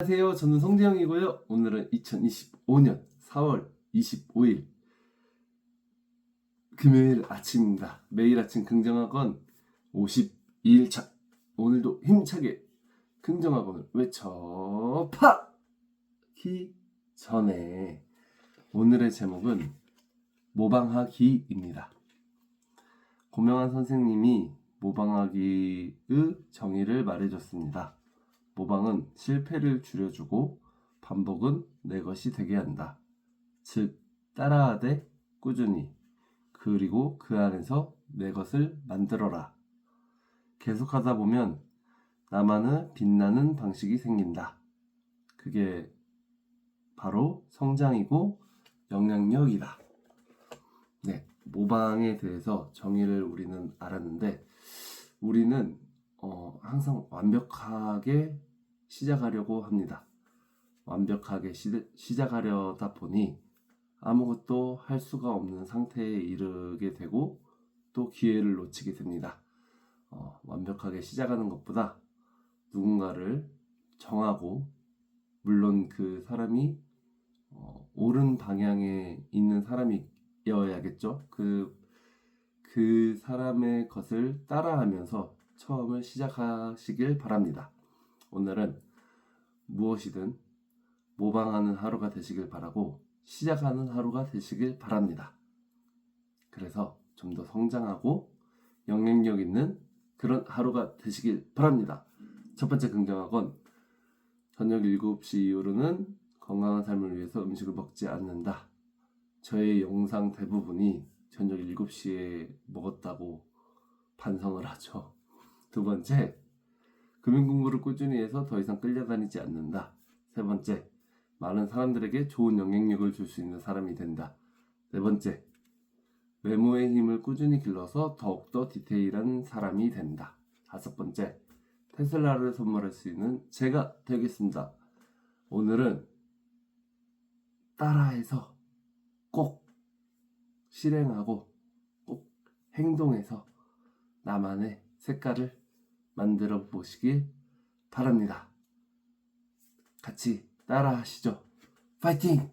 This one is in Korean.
안녕하세요. 저는 성재형이고요. 오늘은 2025년 4월 25일 금요일 아침입니다. 매일 아침 긍정학원 52일차. 오늘도 힘차게 긍정학원을 외쳐 파기 전에 오늘의 제목은 모방하기입니다. 고명한 선생님이 모방하기의 정의를 말해줬습니다. 모방은 실패를 줄여주고 반복은 내 것이 되게 한다. 즉, 따라하되 꾸준히 그리고 그 안에서 내 것을 만들어라. 계속하다 보면 나만의 빛나는 방식이 생긴다. 그게 바로 성장이고 영향력이다. 네, 모방에 대해서 정의를 우리는 알았는데 우리는 어, 항상 완벽하게 시작하려고 합니다. 완벽하게 시, 시작하려다 보니 아무것도 할 수가 없는 상태에 이르게 되고 또 기회를 놓치게 됩니다. 어, 완벽하게 시작하는 것보다 누군가를 정하고 물론 그 사람이 어, 옳은 방향에 있는 사람이어야겠죠. 그, 그 사람의 것을 따라하면서 처음을 시작하시길 바랍니다. 오늘은 무엇이든 모방하는 하루가 되시길 바라고 시작하는 하루가 되시길 바랍니다. 그래서 좀 더 성장하고 영향력 있는 그런 하루가 되시길 바랍니다. 첫 번째 긍정학원 저녁 7시 이후로는 건강한 삶을 위해서 음식을 먹지 않는다. 저의 영상 대부분이 저녁 7시에 먹었다고 반성을 하죠. 두 번째, 금융 공부를 꾸준히 해서 더 이상 끌려다니지 않는다. 세 번째, 많은 사람들에게 좋은 영향력을 줄 수 있는 사람이 된다. 네 번째, 메모의 힘을 꾸준히 길러서 더욱더 디테일한 사람이 된다. 다섯 번째, 테슬라를 선물할 수 있는 제가 되겠습니다. 오늘은 따라해서 꼭 실행하고 꼭 행동해서 나만의 색깔을 만들어 보시길 바랍니다. 같이 따라 하시죠. 파이팅!